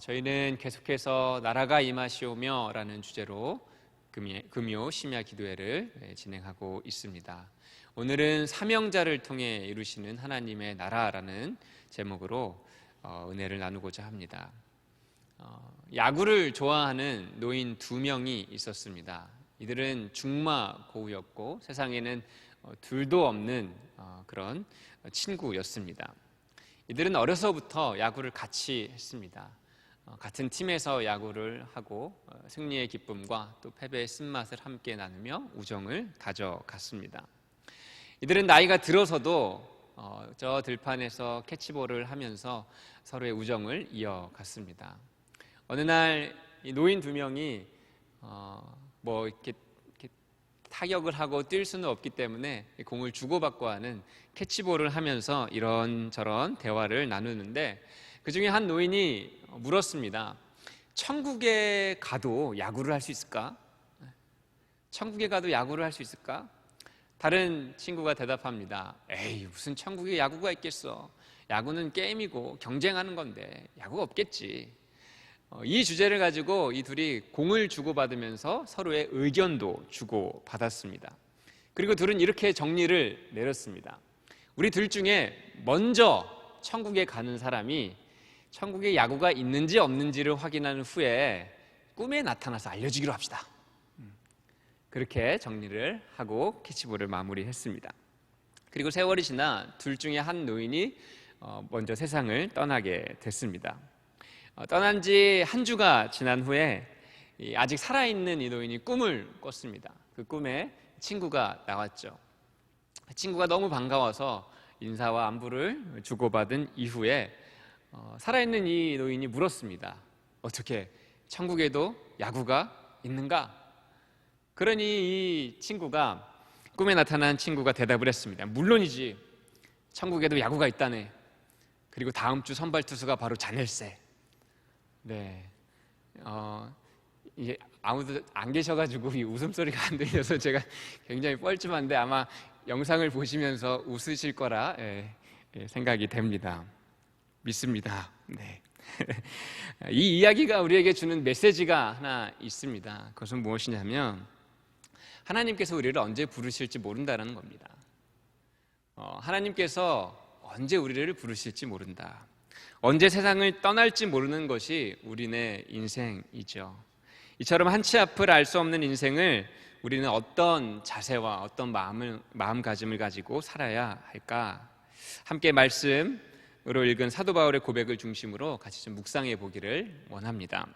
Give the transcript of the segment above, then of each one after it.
저희는 계속해서 나라가 임하시오며라는 주제로 금요, 심야 기도회를 예, 진행하고 있습니다. 오늘은 사명자를 통해 이루시는 하나님의 나라라는 제목으로 어, 은혜를 나누고자 합니다. 어, 야구를 좋아하는 노인 두 명이 있었습니다. 이들은 중마 고우였고 세상에는 어, 둘도 없는 어, 그런 친구였습니다. 이들은 어려서부터 야구를 같이 했습니다. 어, 같은 팀에서 야구를 하고 어, 승리의 기쁨과 또 패배의 쓴맛을 함께 나누며 우정을 다져갔습니다. 이들은 나이가 들어서도 어, 저 들판에서 캐치볼을 하면서 서로의 우정을 이어갔습니다. 어느 날이 노인 두 명이 어, 뭐 이렇게, 타격을 하고 뛸 수는 없기 때문에 이 공을 주고받고 하는 캐치볼을 하면서 이런저런 대화를 나누는데 그 중에 한 노인이 물었습니다. 천국에 가도 야구를 할 수 있을까? 천국에 가도 야구를 할 수 있을까? 다른 친구가 대답합니다. 에이, 무슨 천국에 야구가 있겠어. 야구는 게임이고 경쟁하는 건데 야구가 없겠지. 어, 이 주제를 가지고 이 둘이 공을 주고받으면서 서로의 의견도 주고받았습니다. 그리고 둘은 이렇게 정리를 내렸습니다. 우리 둘 중에 먼저 천국에 가는 사람이 천국에 야구가 있는지 없는지를 확인한 후에 꿈에 나타나서 알려주기로 합시다. 음, 그렇게 정리를 하고 캐치볼을 마무리했습니다. 그리고 세월이 지나 둘 중에 한 노인이 어, 먼저 세상을 떠나게 됐습니다. 어, 떠난 지 한 주가 지난 후에 이 아직 살아있는 이 노인이 꿈을 꿨습니다. 그 꿈에 친구가 나왔죠. 친구가 너무 반가워서 인사와 안부를 주고받은 이후에 어, 살아있는 이 노인이 물었습니다. 어떻게 천국에도 야구가 있는가? 그러니 이 친구가 꿈에 나타난 친구가 대답을 했습니다. 물론이지. 천국에도 야구가 있다네. 그리고 다음 주 선발 투수가 바로 자넬세. 네. 어, 이게 아무도 안 계셔가지고 이 웃음소리가 안 들려서 제가 굉장히 뻘쭘한데 아마 영상을 보시면서 웃으실 거라 예, 예, 생각이 됩니다. 믿습니다. 네. 이 이야기가 우리에게 주는 메시지가 하나 있습니다. 그것은 무엇이냐면 하나님께서 우리를 언제 부르실지 모른다는 겁니다. 어, 하나님께서 언제 우리를 부르실지 모른다. 언제 세상을 떠날지 모르는 것이 우리네 인생이죠. 이처럼 한치 앞을 알 수 없는 인생을 우리는 어떤 자세와 어떤 마음을 마음가짐을 가지고 살아야 할까? 함께 말씀 으로 읽은 사도 바울의 고백을 중심으로 같이 좀 묵상해 보기를 원합니다.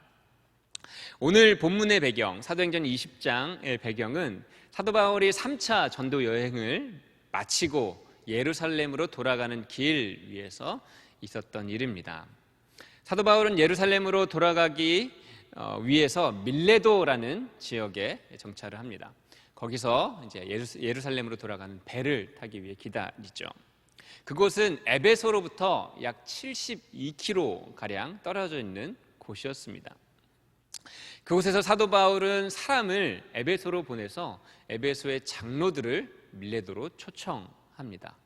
오늘 본문의 배경, 사도행전 20장의 배경은 사도 바울이 3차 전도 여행을 마치고 예루살렘으로 돌아가는 길 위에서 있었던 일입니다. 사도 바울은 예루살렘으로 돌아가기 어, 위해서 밀레도라는 지역에 정차를 합니다. 거기서 이제 예루살렘으로 돌아가는 배를 타기 위해 기다리죠. 그곳은 에베소로부터 약 72km 가량 떨어져 있는 곳이었습니다. 그곳에서 사도 바울은 사람을 에베소로 보내서 에베소의 장로들을 밀레도로 초청합니다.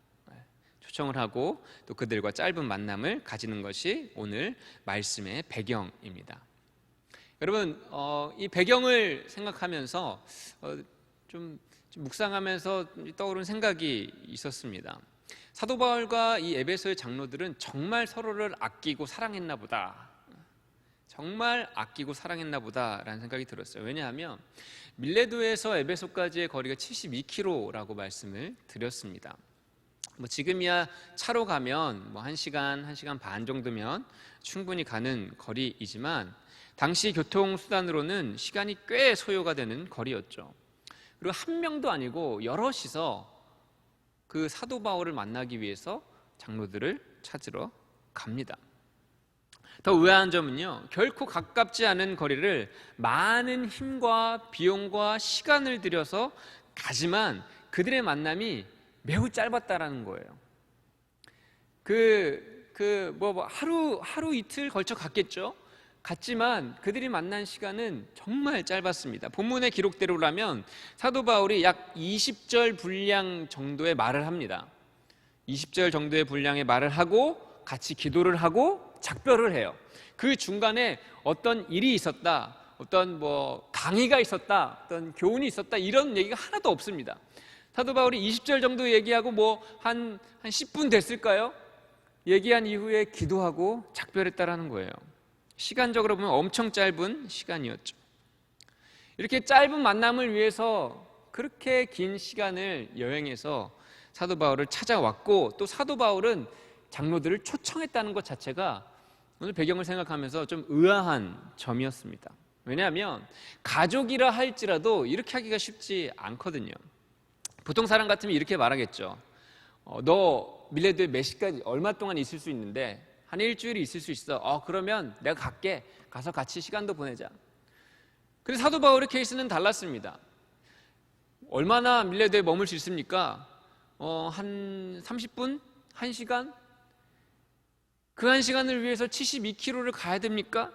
초청을 하고 또 그들과 짧은 만남을 가지는 것이 오늘 말씀의 배경입니다. 여러분 어, 이 배경을 생각하면서 어, 좀, 좀 묵상하면서 떠오른 생각이 있었습니다. 사도 바울과 이 에베소의 장로들은 정말 서로를 아끼고 사랑했나 보다. 정말 아끼고 사랑했나 보다라는 생각이 들었어요. 왜냐하면 밀레도에서 에베소까지의 거리가 72km라고 말씀을 드렸습니다. 뭐 지금이야 차로 가면 뭐 1시간, 1시간 반 정도면 충분히 가는 거리이지만 당시 교통 수단으로는 시간이 꽤 소요가 되는 거리였죠. 그리고 한 명도 아니고 여럿이서 그 사도 바울을 만나기 위해서 장로들을 찾으러 갑니다. 더 의아한 점은요, 결코 가깝지 않은 거리를 많은 힘과 비용과 시간을 들여서 가지만 그들의 만남이 매우 짧았다라는 거예요. 그, 그, 뭐, 뭐 하루, 하루 이틀 걸쳐 갔겠죠? 갔지만 그들이 만난 시간은 정말 짧았습니다. 본문의 기록대로라면 사도 바울이 약 20절 분량 정도의 말을 합니다. 20절 정도의 분량의 말을 하고 같이 기도를 하고 작별을 해요. 그 중간에 어떤 일이 있었다, 어떤 뭐 강의가 있었다, 어떤 교훈이 있었다 이런 얘기가 하나도 없습니다. 사도 바울이 20절 정도 얘기하고 뭐 한한 10분 됐을까요? 얘기한 이후에 기도하고 작별했다라는 거예요. 시간적으로 보면 엄청 짧은 시간이었죠. 이렇게 짧은 만남을 위해서 그렇게 긴 시간을 여행해서 사도 바울을 찾아왔고 또 사도 바울은 장로들을 초청했다는 것 자체가 오늘 배경을 생각하면서 좀 의아한 점이었습니다. 왜냐하면 가족이라 할지라도 이렇게 하기가 쉽지 않거든요. 보통 사람 같으면 이렇게 말하겠죠. 어, 너 밀레드에 몇 시까지 얼마 동안 있을 수 있는데 한 일주일이 있을 수 있어. 어 그러면 내가 갈게. 가서 같이 시간도 보내자. 근데 사도 바울의 케이스는 달랐습니다. 얼마나 밀레드에 머물 수 있습니까? 어, 한 30분? 1시간? 그 한 시간을 위해서 72km를 가야 됩니까?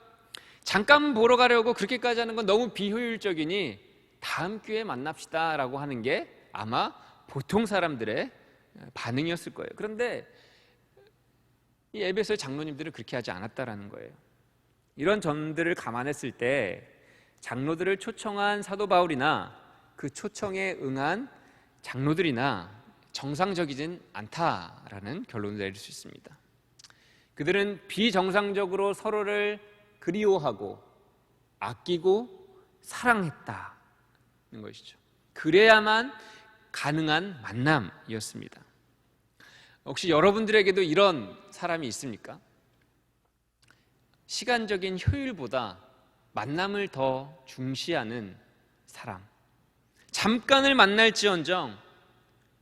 잠깐 보러 가려고 그렇게까지 하는 건 너무 비효율적이니 다음 기회에 만납시다 라고 하는 게 아마 보통 사람들의 반응이었을 거예요. 그런데 이 에베소의 장로님들은 그렇게 하지 않았다라는 거예요. 이런 점들을 감안했을 때 장로들을 초청한 사도 바울이나 그 초청에 응한 장로들이나 정상적이진 않다라는 결론을 내릴 수 있습니다. 그들은 비정상적으로 서로를 그리워하고 아끼고 사랑했다는 것이죠. 그래야만 가능한 만남이었습니다. 혹시 여러분들에게도 이런 사람이 있습니까? 시간적인 효율보다 만남을 더 중시하는 사람. 잠깐을 만날지언정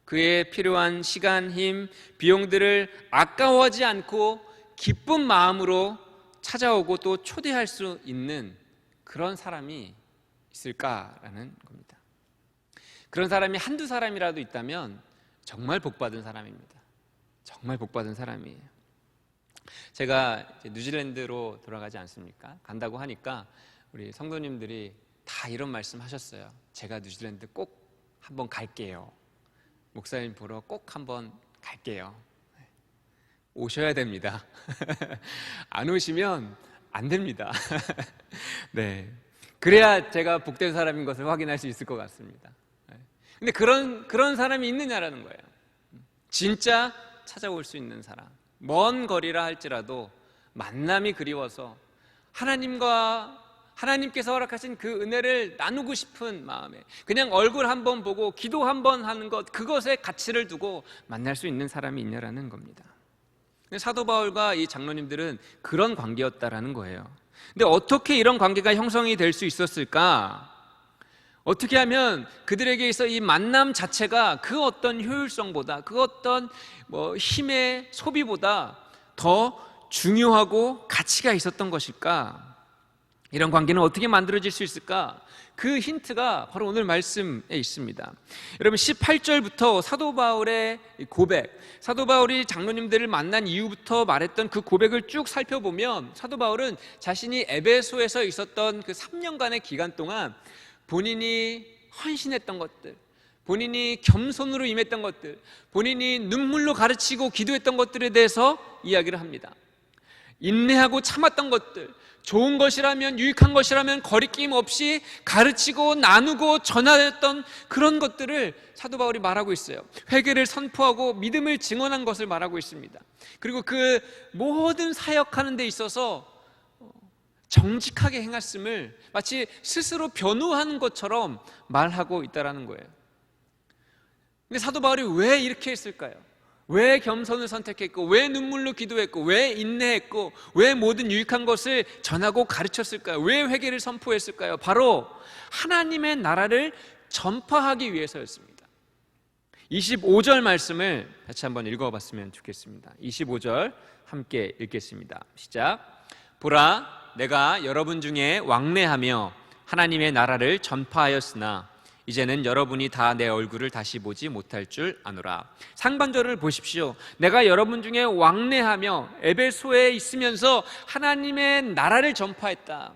그의 필요한 시간, 힘, 비용들을 아까워하지 않고 기쁜 마음으로 찾아오고 또 초대할 수 있는 그런 사람이 있을까라는 겁니다. 그런 사람이 한두 사람이라도 있다면 정말 복받은 사람입니다. 정말 복받은 사람이에요. 제가 뉴질랜드로 돌아가지 않습니까? 간다고 하니까 우리 성도님들이 다 이런 말씀 하셨어요. 제가 뉴질랜드 꼭 한번 갈게요. 목사님 보러 꼭 한번 갈게요. 오셔야 됩니다. 안 오시면 안 됩니다. 네. 그래야 제가 복된 사람인 것을 확인할 수 있을 것 같습니다. 네. 근데 그런, 그런 사람이 있느냐라는 거예요. 진짜 찾아올 수 있는 사람. 먼 거리라 할지라도 만남이 그리워서 하나님과 하나님께서 허락하신 그 은혜를 나누고 싶은 마음에 그냥 얼굴 한번 보고 기도 한번 하는 것 그것에 가치를 두고 만날 수 있는 사람이 있냐라는 겁니다. 사도 바울과 이 장로님들은 그런 관계였다라는 거예요. 근데 어떻게 이런 관계가 형성이 될 수 있었을까? 어떻게 하면 그들에게 있어 이 만남 자체가 그 어떤 효율성보다 그 어떤 뭐 힘의 소비보다 더 중요하고 가치가 있었던 것일까? 이런 관계는 어떻게 만들어질 수 있을까? 그 힌트가 바로 오늘 말씀에 있습니다. 여러분 18절부터 사도 바울의 고백, 사도 바울이 장로님들을 만난 이후부터 말했던 그 고백을 쭉 살펴보면 사도 바울은 자신이 에베소에서 있었던 그 3년간의 기간 동안 본인이 헌신했던 것들, 본인이 겸손으로 임했던 것들, 본인이 눈물로 가르치고 기도했던 것들에 대해서 이야기를 합니다. 인내하고 참았던 것들, 좋은 것이라면 유익한 것이라면 거리낌 없이 가르치고 나누고 전하였던 그런 것들을 사도 바울이 말하고 있어요. 회개를 선포하고 믿음을 증언한 것을 말하고 있습니다. 그리고 그 모든 사역하는 데 있어서 정직하게 행했음을 마치 스스로 변호하는 것처럼 말하고 있다라는 거예요. 근데 사도 바울이 왜 이렇게 했을까요? 왜 겸손을 선택했고, 왜 눈물로 기도했고, 왜 인내했고, 왜 모든 유익한 것을 전하고 가르쳤을까요? 왜 회개를 선포했을까요? 바로 하나님의 나라를 전파하기 위해서였습니다. 25절 말씀을 같이 한번 읽어봤으면 좋겠습니다. 25절 함께 읽겠습니다. 시작. 보라, 내가 여러분 중에 왕래하며 하나님의 나라를 전파하였으나 이제는 여러분이 다 내 얼굴을 다시 보지 못할 줄 아노라. 상반절을 보십시오. 내가 여러분 중에 왕래하며 에베소에 있으면서 하나님의 나라를 전파했다.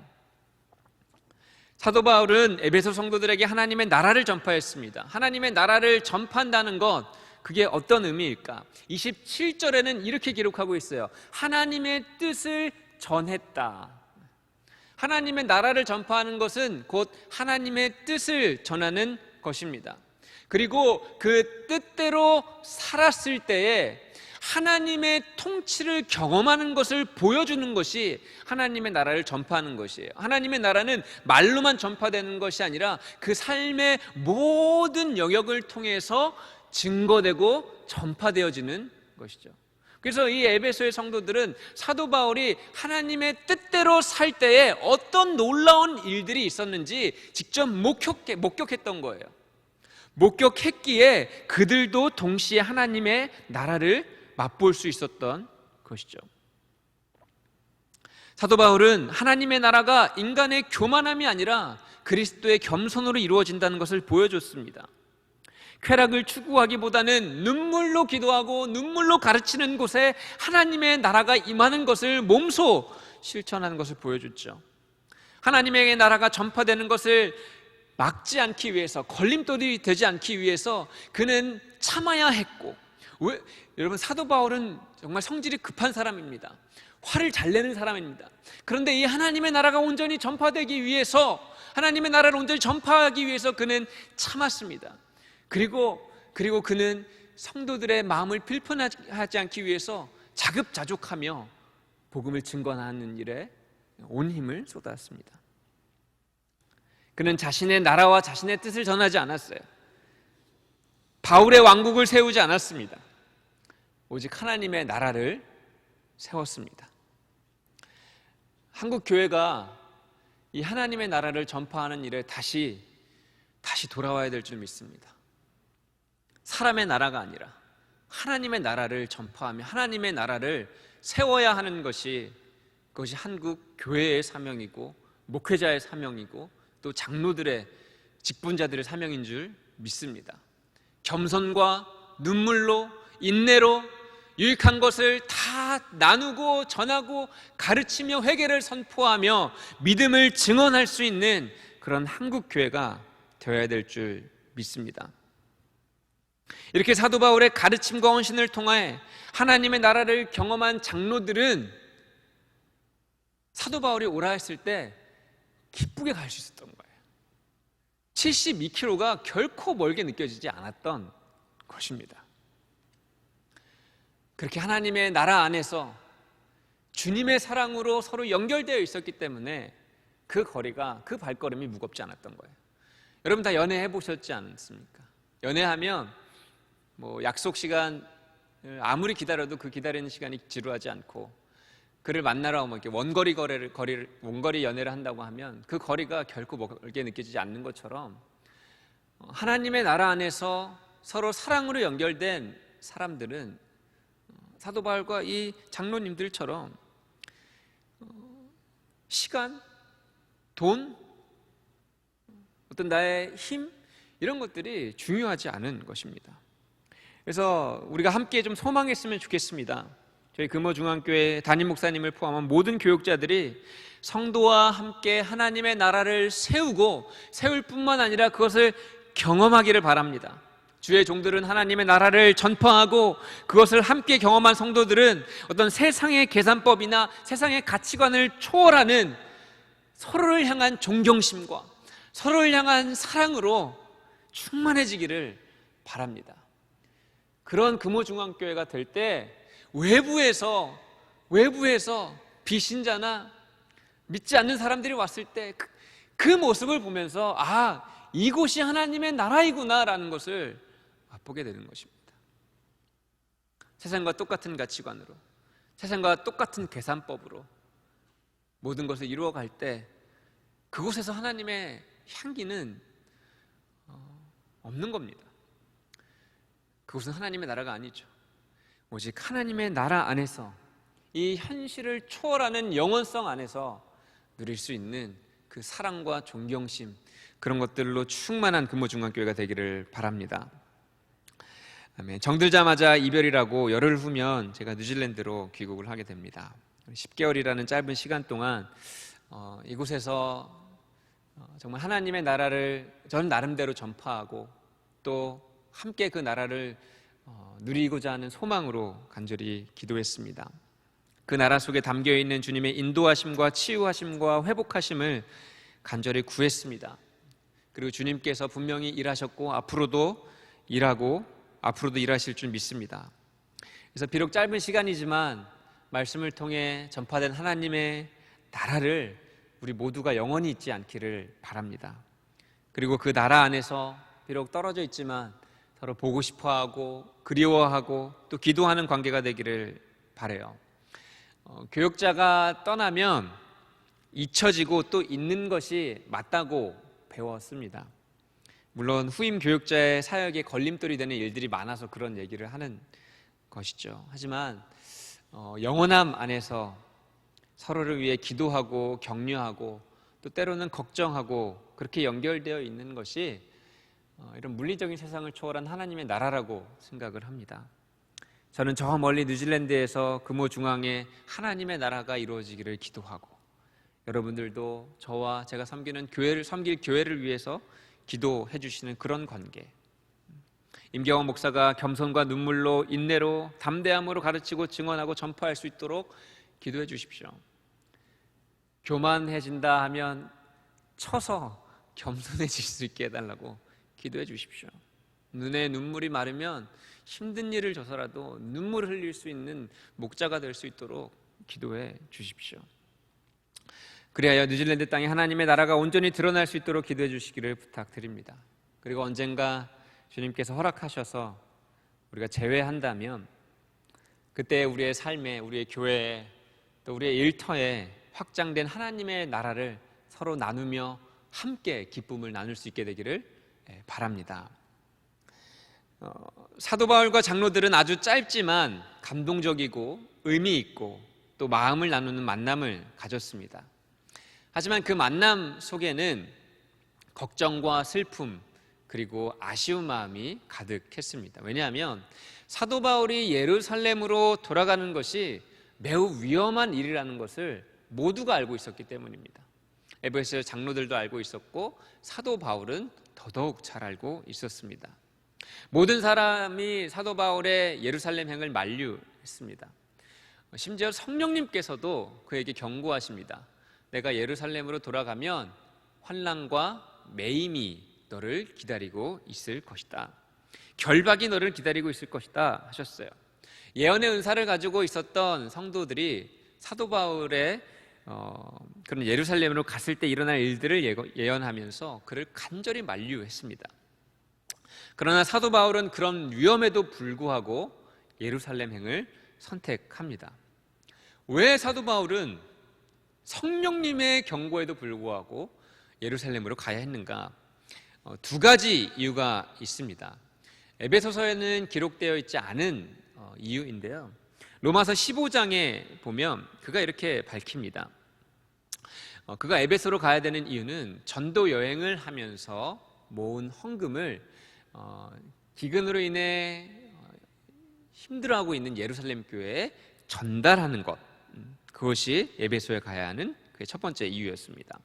사도 바울은 에베소 성도들에게 하나님의 나라를 전파했습니다. 하나님의 나라를 전파한다는 것, 그게 어떤 의미일까? 27절에는 이렇게 기록하고 있어요. 하나님의 뜻을 전했다. 하나님의 나라를 전파하는 것은 곧 하나님의 뜻을 전하는 것입니다. 그리고 그 뜻대로 살았을 때에 하나님의 통치를 경험하는 것을 보여주는 것이 하나님의 나라를 전파하는 것이에요. 하나님의 나라는 말로만 전파되는 것이 아니라 그 삶의 모든 영역을 통해서 증거되고 전파되어지는 것이죠. 그래서 이 에베소의 성도들은 사도 바울이 하나님의 뜻대로 살 때에 어떤 놀라운 일들이 있었는지 직접 목격해, 목격했던 거예요. 목격했기에 그들도 동시에 하나님의 나라를 맛볼 수 있었던 것이죠. 사도 바울은 하나님의 나라가 인간의 교만함이 아니라 그리스도의 겸손으로 이루어진다는 것을 보여줬습니다. 쾌락을 추구하기보다는 눈물로 기도하고 눈물로 가르치는 곳에 하나님의 나라가 임하는 것을 몸소 실천하는 것을 보여줬죠. 하나님의 나라가 전파되는 것을 막지 않기 위해서 걸림돌이 되지 않기 위해서 그는 참아야 했고 왜? 여러분 사도 바울은 정말 성질이 급한 사람입니다. 화를 잘 내는 사람입니다. 그런데 이 하나님의 나라가 온전히 전파되기 위해서 하나님의 나라를 온전히 전파하기 위해서 그는 참았습니다. 그리고 그리고 그는 성도들의 마음을 필편하지 않기 위해서 자급자족하며 복음을 증거하는 일에 온 힘을 쏟았습니다. 그는 자신의 나라와 자신의 뜻을 전하지 않았어요. 바울의 왕국을 세우지 않았습니다. 오직 하나님의 나라를 세웠습니다. 한국 교회가 이 하나님의 나라를 전파하는 일에 다시 다시 돌아와야 될 줄 믿습니다. 사람의 나라가 아니라 하나님의 나라를 전파하며 하나님의 나라를 세워야 하는 것이 그것이 한국 교회의 사명이고 목회자의 사명이고 또 장로들의 직분자들의 사명인 줄 믿습니다. 겸손과 눈물로 인내로 유익한 것을 다 나누고 전하고 가르치며 회개를 선포하며 믿음을 증언할 수 있는 그런 한국 교회가 되어야 될 줄 믿습니다. 이렇게 사도 바울의 가르침과 헌신을 통해 하나님의 나라를 경험한 장로들은 사도 바울이 오라 했을 때 기쁘게 갈 수 있었던 거예요. 72km가 결코 멀게 느껴지지 않았던 것입니다. 그렇게 하나님의 나라 안에서 주님의 사랑으로 서로 연결되어 있었기 때문에 그 거리가 그 발걸음이 무겁지 않았던 거예요. 여러분 다 연애해 보셨지 않습니까? 연애하면 뭐 약속 시간 아무리 기다려도 그 기다리는 시간이 지루하지 않고 그를 만나러 뭐 이렇게 원거리 거래를 거리를 원거리 연애를 한다고 하면 그 거리가 결코 멀게 느껴지지 않는 것처럼 하나님의 나라 안에서 서로 사랑으로 연결된 사람들은 사도 바울과 이 장로님들처럼 시간, 돈, 어떤 나의 힘 이런 것들이 중요하지 않은 것입니다. 그래서 우리가 함께 좀 소망했으면 좋겠습니다. 저희 금호중앙교회 담임 목사님을 포함한 모든 교육자들이 성도와 함께 하나님의 나라를 세우고 세울 뿐만 아니라 그것을 경험하기를 바랍니다. 주의 종들은 하나님의 나라를 전파하고 그것을 함께 경험한 성도들은 어떤 세상의 계산법이나 세상의 가치관을 초월하는 서로를 향한 존경심과 서로를 향한 사랑으로 충만해지기를 바랍니다. 그런 금호중앙교회가 될 때 외부에서 외부에서 비신자나 믿지 않는 사람들이 왔을 때그 그 모습을 보면서 아 이곳이 하나님의 나라이구나라는 것을 맛보게 되는 것입니다. 세상과 똑같은 가치관으로 세상과 똑같은 계산법으로 모든 것을 이루어갈 때 그곳에서 하나님의 향기는 어, 없는 겁니다. 그것은 하나님의 나라가 아니죠. 오직 하나님의 나라 안에서 이 현실을 초월하는 영원성 안에서 누릴 수 있는 그 사랑과 존경심 그런 것들로 충만한 금호중앙교회가 되기를 바랍니다. 정들자마자 이별이라고 열흘 후면 제가 뉴질랜드로 귀국을 하게 됩니다. 10개월이라는 짧은 시간 동안 어, 이곳에서 어, 정말 하나님의 나라를 저는 나름대로 전파하고 또 함께 그 나라를 어, 누리고자 하는 소망으로 간절히 기도했습니다. 그 나라 속에 담겨 있는 주님의 인도하심과 치유하심과 회복하심을 간절히 구했습니다. 그리고 주님께서 분명히 일하셨고 앞으로도 일하고 앞으로도 일하실 줄 믿습니다. 그래서 비록 짧은 시간이지만 말씀을 통해 전파된 하나님의 나라를 우리 모두가 영원히 잊지 않기를 바랍니다. 그리고 그 나라 안에서 비록 떨어져 있지만 서로 보고 싶어 하고 그리워하고 또 기도하는 관계가 되기를 바래요. 어, 교역자가 떠나면 잊혀지고 또 있는 것이 맞다고 배웠습니다. 물론 후임 교육자의 사역에 걸림돌이 되는 일들이 많아서 그런 얘기를 하는 것이죠. 하지만 어, 영원함 안에서 서로를 위해 기도하고 격려하고 또 때로는 걱정하고 그렇게 연결되어 있는 것이 어, 이런 물리적인 세상을 초월한 하나님의 나라라고 생각을 합니다. 저는 저 멀리 뉴질랜드에서 금호 중앙에 하나님의 나라가 이루어지기를 기도하고 여러분들도 저와 제가 섬기는 교회를 섬길 교회를 위해서 기도해 주시는 그런 관계. 임경원 목사가 겸손과 눈물로 인내로 담대함으로 가르치고 증언하고 전파할 수 있도록 기도해 주십시오. 교만해진다 하면 쳐서 겸손해질 수 있게 해달라고 기도해 주십시오. 눈에 눈물이 마르면 힘든 일을 져서라도 눈물을 흘릴 수 있는 목자가 될 수 있도록 기도해 주십시오. 그리하여 뉴질랜드 땅에 하나님의 나라가 온전히 드러날 수 있도록 기도해 주시기를 부탁드립니다. 그리고 언젠가 주님께서 허락하셔서 우리가 제외한다면 그때 우리의 삶에 우리의 교회에 또 우리의 일터에 확장된 하나님의 나라를 서로 나누며 함께 기쁨을 나눌 수 있게 되기를 예, 바랍니다. 어, 사도 바울과 장로들은 아주 짧지만 감동적이고 의미 있고 또 마음을 나누는 만남을 가졌습니다. 하지만 그 만남 속에는 걱정과 슬픔 그리고 아쉬운 마음이 가득했습니다. 왜냐하면 사도 바울이 예루살렘으로 돌아가는 것이 매우 위험한 일이라는 것을 모두가 알고 있었기 때문입니다. 에베소 장로들도 알고 있었고 사도 바울은 더더욱 잘 알고 있었습니다. 모든 사람이 사도 바울의 예루살렘 행을 만류했습니다. 심지어 성령님께서도 그에게 경고하십니다. 내가 예루살렘으로 돌아가면 환란과 매임이 너를 기다리고 있을 것이다. 결박이 너를 기다리고 있을 것이다 하셨어요. 예언의 은사를 가지고 있었던 성도들이 사도 바울의 어, 그런 예루살렘으로 갔을 때 일어날 일들을 예언하면서 그를 간절히 만류했습니다. 그러나 사도 바울은 그런 위험에도 불구하고 예루살렘 행을 선택합니다. 왜 사도 바울은 성령님의 경고에도 불구하고 예루살렘으로 가야 했는가? 어, 두 가지 이유가 있습니다. 에베소서에는 기록되어 있지 않은 어, 이유인데요. 로마서 15장에 보면 그가 이렇게 밝힙니다. 어, 그가 에베소로 가야 되는 이유는 전도 여행을 하면서 모은 헌금을 기근으로 인해 힘들어하고 있는 예루살렘 교회에 전달하는 것. 그것이 에베소에 가야 하는 그의 첫 번째 이유였습니다.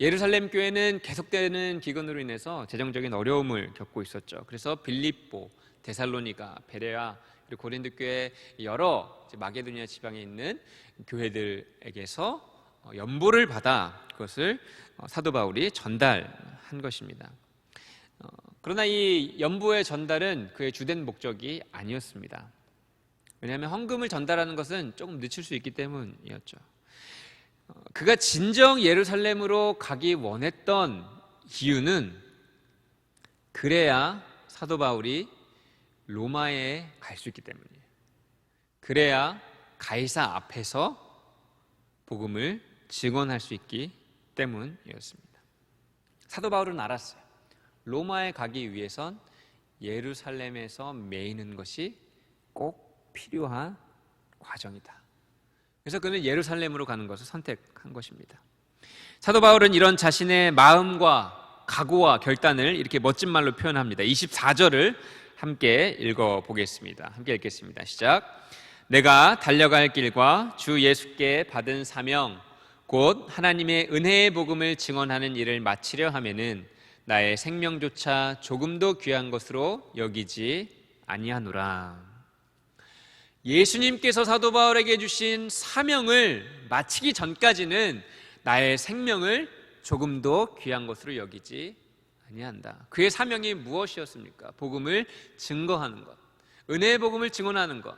예루살렘 교회는 계속되는 기근으로 인해서 재정적인 어려움을 겪고 있었죠. 그래서 빌립보, 데살로니가, 베레아 고 고린도 교회 여러 마게도니아 지방에 있는 교회들에게서 어, 연보를 받아 그것을 어, 사도 바울이 전달한 것입니다. 어, 그러나 이 연보의 전달은 그의 주된 목적이 아니었습니다. 왜냐하면 헌금을 전달하는 것은 조금 늦출 수 있기 때문이었죠. 어, 그가 진정 예루살렘으로 가기 원했던 이유는 그래야 사도 바울이 로마에 갈 수 있기 때문이에요. 그래야 가이사 앞에서 복음을 증언할 수 있기 때문이었습니다. 사도 바울은 알았어요. 로마에 가기 위해선 예루살렘에서 매이는 것이 꼭 필요한 과정이다. 그래서 그는 예루살렘으로 가는 것을 선택한 것입니다. 사도 바울은 이런 자신의 마음과 각오와 결단을 이렇게 멋진 말로 표현합니다. 24절을 함께 읽어 보겠습니다. 함께 읽겠습니다. 시작. 내가 달려갈 길과 주 예수께 받은 사명 곧 하나님의 은혜의 복음을 증언하는 일을 마치려 하면은 나의 생명조차 조금도 귀한 것으로 여기지 아니하노라. 예수님께서 사도 바울에게 주신 사명을 마치기 전까지는 나의 생명을 조금도 귀한 것으로 여기지 아니한다. 그의 사명이 무엇이었습니까? 복음을 증거하는 것. 은혜의 복음을 증언하는 것.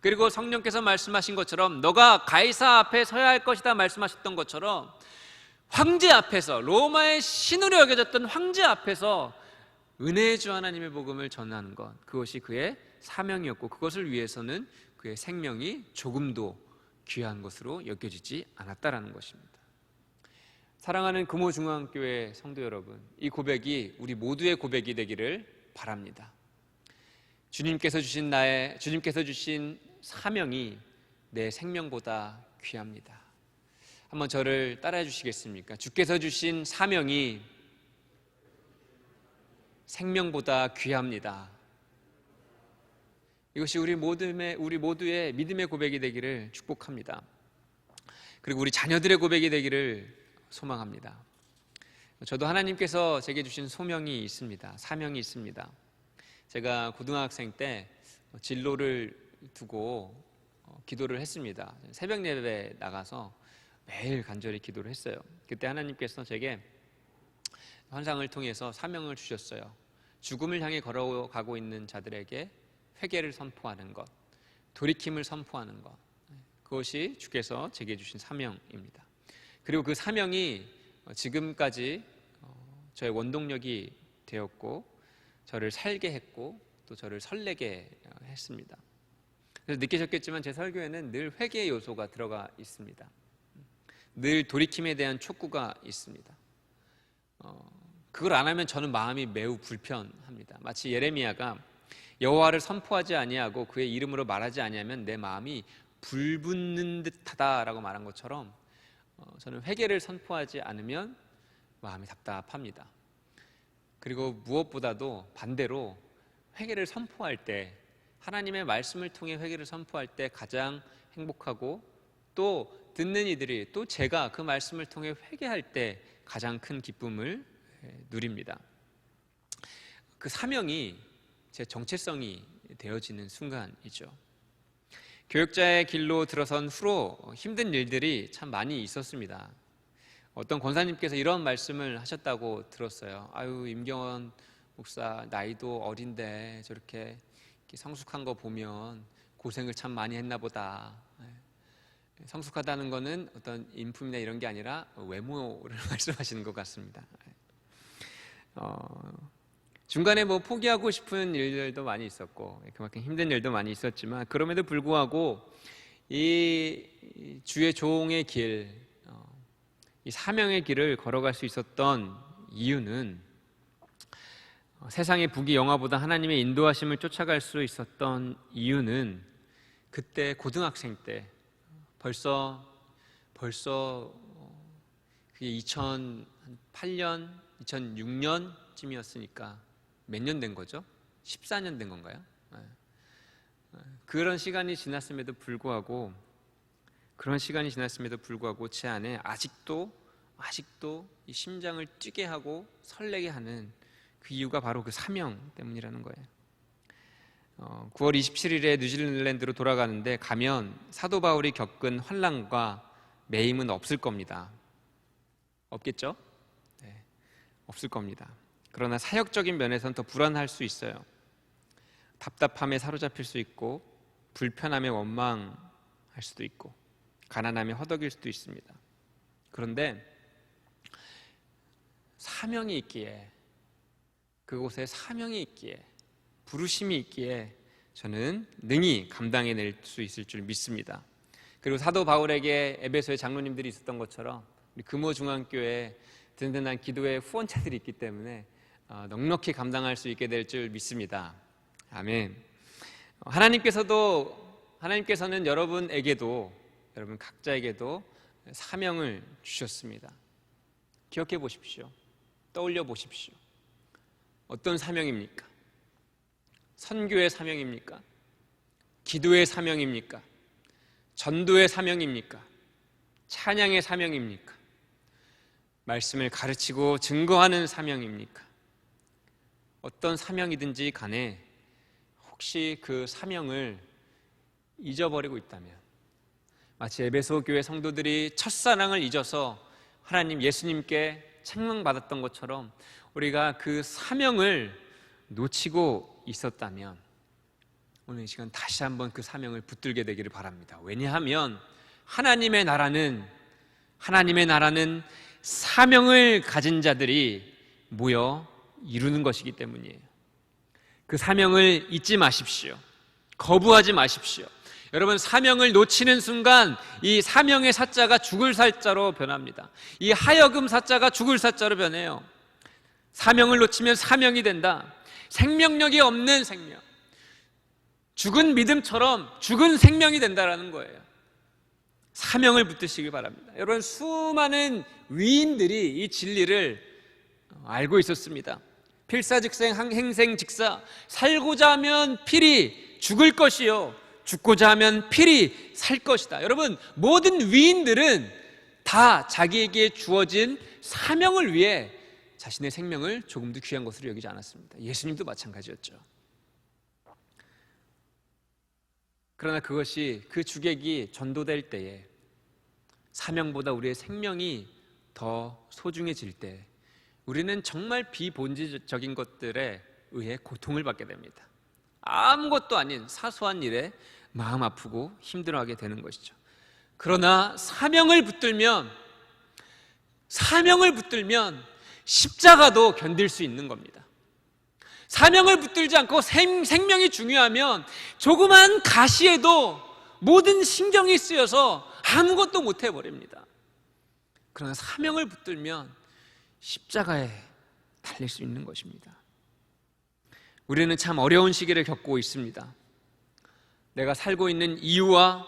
그리고 성령께서 말씀하신 것처럼 너가 가이사 앞에 서야 할 것이다 말씀하셨던 것처럼 황제 앞에서 로마의 신으로 여겨졌던 황제 앞에서 은혜의 주 하나님의 복음을 전하는 것 그것이 그의 사명이었고 그것을 위해서는 그의 생명이 조금도 귀한 것으로 여겨지지 않았다라는 것입니다. 사랑하는 금호중앙교회 성도 여러분, 이 고백이 우리 모두의 고백이 되기를 바랍니다. 주님께서 주신 나의 주님께서 주신 사명이 내 생명보다 귀합니다. 한번 저를 따라해 주시겠습니까? 주께서 주신 사명이 생명보다 귀합니다. 이것이 우리 모두의 우리 모두의 믿음의 고백이 되기를 축복합니다. 그리고 우리 자녀들의 고백이 되기를 소망합니다. 저도 하나님께서 제게 주신 소명이 있습니다. 사명이 있습니다. 제가 고등학생 때 진로를 두고 어, 기도를 했습니다. 새벽 예배 나가서 매일 간절히 기도를 했어요. 그때 하나님께서 제게 환상을 통해서 사명을 주셨어요. 죽음을 향해 걸어가고 있는 자들에게 회개를 선포하는 것, 돌이킴을 선포하는 것. 그것이 주께서 제게 주신 사명입니다. 그리고 그 사명이 지금까지 어, 저의 원동력이 되었고 저를 살게 했고 또 저를 설레게 했습니다. 그래서 느끼셨겠지만 제 설교에는 늘 회개의 요소가 들어가 있습니다. 늘 돌이킴에 대한 촉구가 있습니다. 어, 그걸 안 하면 저는 마음이 매우 불편합니다. 마치 예레미야가 여호와를 선포하지 아니하고 그의 이름으로 말하지 아니하면 내 마음이 불붙는 듯하다라고 말한 것처럼 어, 저는 회개를 선포하지 않으면 마음이 답답합니다. 그리고 무엇보다도 반대로 회개를 선포할 때 하나님의 말씀을 통해 회개를 선포할 때 가장 행복하고 또 듣는 이들이 또 제가 그 말씀을 통해 회개할 때 가장 큰 기쁨을 누립니다. 그 사명이 제 정체성이 되어지는 순간이죠. 교육자의 길로 들어선 후로 힘든 일들이 참 많이 있었습니다. 어떤 권사님께서 이런 말씀을 하셨다고 들었어요. 아유, 임경원 목사 나이도 어린데 저렇게 성숙한 거 보면 고생을 참 많이 했나 보다. 예. 성숙하다는 거는 어떤 인품이나 이런 게 아니라 외모를 말씀하시는 것 같습니다. 예. 어, 중간에 뭐 포기하고 싶은 일들도 많이 있었고 그만큼 힘든 일도 많이 있었지만 그럼에도 불구하고 이 주의 종의 길, 어, 이 사명의 길을 걸어갈 수 있었던 이유는 어, 세상의 부귀 영화보다 하나님의 인도하심을 쫓아갈 수 있었던 이유는 그때 고등학생 때 벌써 벌써 어, 그게 2008년 2006년쯤이었으니까 몇 년 된 거죠? 14년 된 건가요? 네. 네. 그런 시간이 지났음에도 불구하고 그런 시간이 지났음에도 불구하고 제 안에 아직도 아직도 이 심장을 뛰게 하고 설레게 하는 그 이유가 바로 그 사명 때문이라는 거예요. 어, 9월 27일에 뉴질랜드로 돌아가는데 가면 사도 바울이 겪은 환란과 매임은 없을 겁니다. 없겠죠? 네, 없을 겁니다. 그러나 사역적인 면에서는 더 불안할 수 있어요. 답답함에 사로잡힐 수 있고 불편함에 원망할 수도 있고 가난함에 허덕일 수도 있습니다. 그런데 사명이 있기에 그곳에 사명이 있기에 부르심이 있기에 저는 능히 감당해낼 수 있을 줄 믿습니다. 그리고 사도 바울에게 에베소의 장로님들이 있었던 것처럼 우리 금호 중앙교회 든든한 기도의 후원자들이 있기 때문에 어, 넉넉히 감당할 수 있게 될 줄 믿습니다. 아멘. 하나님께서도 하나님께서는 여러분에게도 여러분 각자에게도 사명을 주셨습니다. 기억해 보십시오. 떠올려 보십시오. 어떤 사명입니까? 선교의 사명입니까? 기도의 사명입니까? 전도의 사명입니까? 찬양의 사명입니까? 말씀을 가르치고 증거하는 사명입니까? 어떤 사명이든지 간에 혹시 그 사명을 잊어버리고 있다면 마치 에베소 교회 성도들이 첫사랑을 잊어서 하나님 예수님께 책망받았던 것처럼 우리가 그 사명을 놓치고 있었다면 오늘 이 시간 다시 한번 그 사명을 붙들게 되기를 바랍니다. 왜냐하면 하나님의 나라는 하나님의 나라는 사명을 가진 자들이 모여 이루는 것이기 때문이에요. 그 사명을 잊지 마십시오. 거부하지 마십시오. 여러분 사명을 놓치는 순간 이 사명의 사자가 죽을 사자로 변합니다. 이 하여금 사자가 죽을 사자로 변해요. 사명을 놓치면 사명이 된다. 생명력이 없는 생명. 죽은 믿음처럼 죽은 생명이 된다라는 거예요. 사명을 붙드시길 바랍니다. 여러분 수많은 위인들이 이 진리를 알고 있었습니다. 필사즉생 행생직사 살고자 하면 필히 죽을 것이요 죽고자 하면 필히 살 것이다. 여러분 모든 위인들은 다 자기에게 주어진 사명을 위해 자신의 생명을 조금도 귀한 것으로 여기지 않았습니다. 예수님도 마찬가지였죠. 그러나 그것이 그 주객이 전도될 때에 사명보다 우리의 생명이 더 소중해질 때 우리는 정말 비본질적인 것들에 의해 고통을 받게 됩니다. 아무것도 아닌 사소한 일에 마음 아프고 힘들어하게 되는 것이죠. 그러나 사명을 붙들면 사명을 붙들면 십자가도 견딜 수 있는 겁니다. 사명을 붙들지 않고 생, 생명이 중요하면 조그만 가시에도 모든 신경이 쓰여서 아무것도 못 해버립니다. 그러나 사명을 붙들면 십자가에 달릴 수 있는 것입니다. 우리는 참 어려운 시기를 겪고 있습니다. 내가 살고 있는 이유와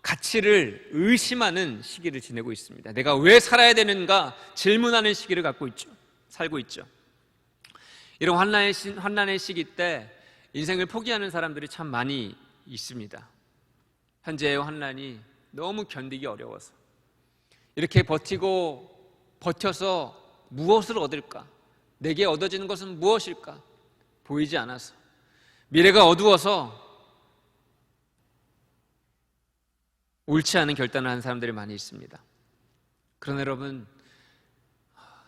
가치를 의심하는 시기를 지내고 있습니다. 내가 왜 살아야 되는가 질문하는 시기를 갖고 있죠. 살고 있죠. 이런 환난의, 시, 환난의 시기 때 인생을 포기하는 사람들이 참 많이 있습니다. 현재의 환난이 너무 견디기 어려워서 이렇게 버티고 버텨서 무엇을 얻을까? 내게 얻어지는 것은 무엇일까? 보이지 않아서 미래가 어두워서 옳지 않은 결단을 하는 사람들이 많이 있습니다. 그러나 여러분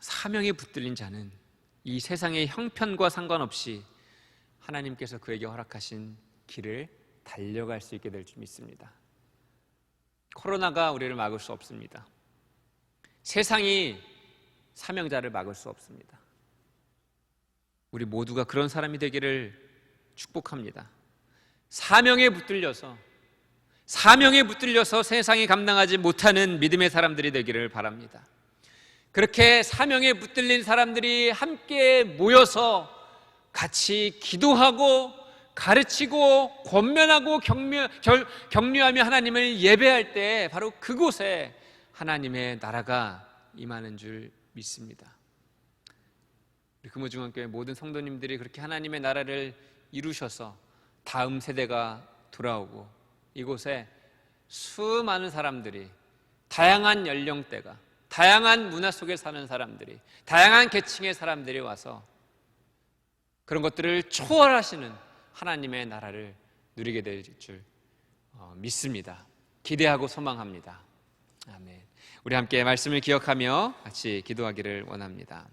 사명에 붙들린 자는 이 세상의 형편과 상관없이 하나님께서 그에게 허락하신 길을 달려갈 수 있게 될 줄 믿습니다. 코로나가 우리를 막을 수 없습니다. 세상이 사명자를 막을 수 없습니다. 우리 모두가 그런 사람이 되기를 축복합니다. 사명에 붙들려서 사명에 붙들려서 세상이 감당하지 못하는 믿음의 사람들이 되기를 바랍니다. 그렇게 사명에 붙들린 사람들이 함께 모여서 같이 기도하고 가르치고 권면하고 격려, 결, 격려하며 하나님을 예배할 때 바로 그곳에 하나님의 나라가 임하는 줄 믿습니다. 우리 금호중앙교회 모든 성도님들이 그렇게 하나님의 나라를 이루셔서 다음 세대가 돌아오고 이곳에 수많은 사람들이 다양한 연령대가 다양한 문화 속에 사는 사람들이 다양한 계층의 사람들이 와서 그런 것들을 초월하시는 하나님의 나라를 누리게 될줄 어, 믿습니다. 기대하고 소망합니다. 아멘. 우리 함께 말씀을 기억하며 같이 기도하기를 원합니다.